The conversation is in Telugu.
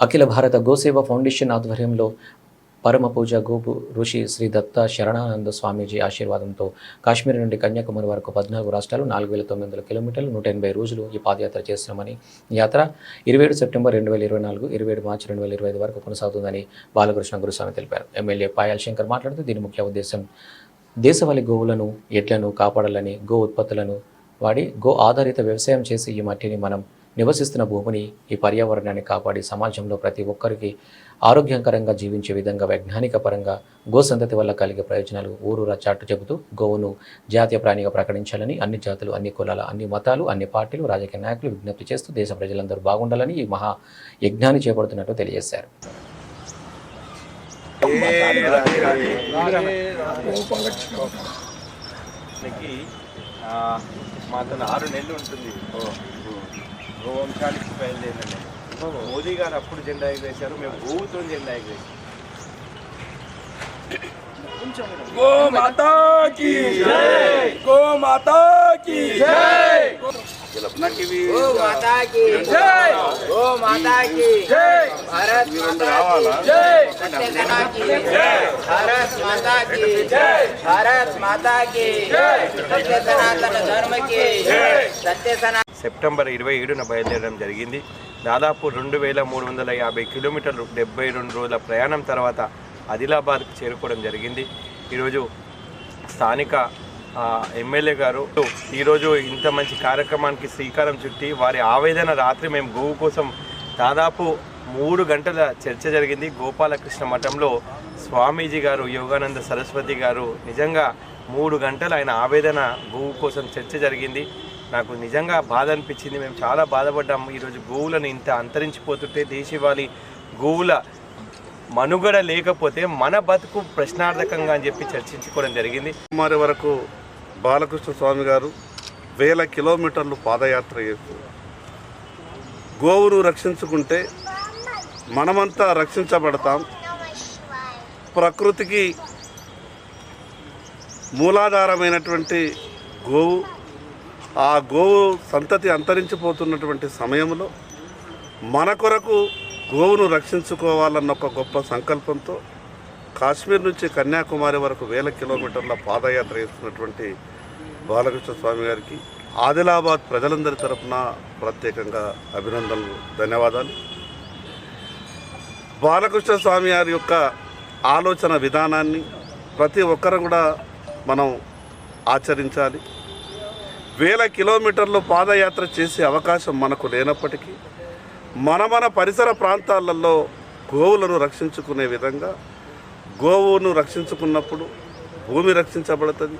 అఖిల భారత గోసేవ ఫౌండేషన్ ఆధ్వర్యంలో పరమ పూజ గోపు ఋషి శ్రీ దత్త శరణానంద స్వామీజీ ఆశీర్వాదంతో కాశ్మీర్ నుండి కన్యాకుమారి వరకు పద్నాలుగు రాష్ట్రాలు నాలుగు వేల తొమ్మిది వందల కిలోమీటర్లు నూట ఎనభై రోజులు ఈ పాదయాత్ర చేస్తున్నామని ఈ యాత్ర ఇరవై ఏడు సెప్టెంబర్ రెండు వేల ఇరవై నాలుగు ఇరవై ఏడు మార్చి రెండు వేల ఇరవై ఐదు వరకు కొనసాగుతుందని బాలకృష్ణ గురుస్వామి తెలిపారు. ఎమ్మెల్యే పాయల్ శంకర్ మాట్లాడుతూ దీని ముఖ్య ఉద్దేశం దేశవాళి గోవులను ఎడ్లను కాపాడాలని గో ఉత్పత్తులను వాడి గో ఆధారిత వ్యవసాయం చేసి ఈ మట్టిని మనం నివసిస్తున్న భూమిని ఈ పర్యావరణాన్ని కాపాడి సమాజంలో ప్రతి ఒక్కరికి ఆరోగ్యకరంగా జీవించే విధంగా వైజ్ఞానిక పరంగా గో సంతతి వల్ల కలిగే ప్రయోజనాలు ఊరూరా చాటు చెబుతూ గోవును జాతీయ ప్రాణిగా ప్రకటించాలని అన్ని జాతులు అన్ని కులాల అన్ని మతాలు అన్ని పార్టీలు రాజకీయ నాయకులు విజ్ఞప్తి చేస్తూ దేశ ప్రజలందరూ బాగుండాలని ఈ మహా యజ్ఞాన్ని చేపడుతున్నట్టు తెలియజేశారు. మాతో ఆరు నెలలు ఉంటుంది. ఓ వంశానికి బయలుదేరిన మోదీ గారు అప్పుడు జెండా ఎగరేశారు మేము ఊతో జెండా ఎగరేసాం గో మాతా కి గో మాతా కి నాకు ఇవి భారత్ మాతా కి భారత్ మాతా కి సత్య సనాతన ధర్మ కి సత్య సనాతన సెప్టెంబర్ ఇరవై ఏడున బయలుదేరడం జరిగింది. దాదాపు రెండు వేల మూడు వందల యాభై కిలోమీటర్లు డెబ్బై రెండు రోజుల ప్రయాణం తర్వాత ఆదిలాబాద్కి చేరుకోవడం జరిగింది. ఈరోజు స్థానిక ఎమ్మెల్యే గారు ఈరోజు ఇంత మంచి కార్యక్రమానికి శ్రీకారం చుట్టి వారి ఆవేదన రాత్రి మేము గోవు కోసం దాదాపు మూడు గంటల చర్చ జరిగింది. గోపాలకృష్ణ మఠంలో స్వామీజీ గారు యోగానంద సరస్వతి గారు నిజంగా మూడు గంటలు ఆయన ఆవేదన గోవు కోసం చర్చ జరిగింది. నాకు నిజంగా బాధ అనిపించింది. మేము చాలా బాధపడ్డాము ఈరోజు గోవులను ఇంత అంతరించిపోతుంటే దేశవాళి గోవుల మనుగడ లేకపోతే మన బతుకు ప్రశ్నార్థకంగా అని చెప్పి చర్చించుకోవడం జరిగింది. కుమారి వరకు బాలకృష్ణ స్వామి గారు వేల కిలోమీటర్లు పాదయాత్ర చేస్తూ గోవును రక్షించుకుంటే మనమంతా రక్షించబడతాం. ప్రకృతికి మూలాధారమైనటువంటి గోవు ఆ గోవు సంతతి అంతరించిపోతున్నటువంటి సమయంలో మన కొరకు గోవును రక్షించుకోవాలన్న ఒక గొప్ప సంకల్పంతో కాశ్మీర్ నుంచి కన్యాకుమారి వరకు వేల కిలోమీటర్ల పాదయాత్ర చేస్తున్నటువంటి బాలకృష్ణ స్వామి గారికి ఆదిలాబాద్ ప్రజలందరి తరఫున ప్రత్యేకంగా అభినందనలు ధన్యవాదాలు. బాలకృష్ణ స్వామి గారి యొక్క ఆలోచన విధానాన్ని ప్రతి ఒక్కరు కూడా మనం ఆచరించాలి. వేల కిలోమీటర్లు పాదయాత్ర చేసే అవకాశం మనకు లేనప్పటికీ మన మన పరిసర ప్రాంతాలలో గోవులను రక్షించుకునే విధంగా గోవును రక్షించుకున్నప్పుడు భూమి రక్షించబడుతుంది.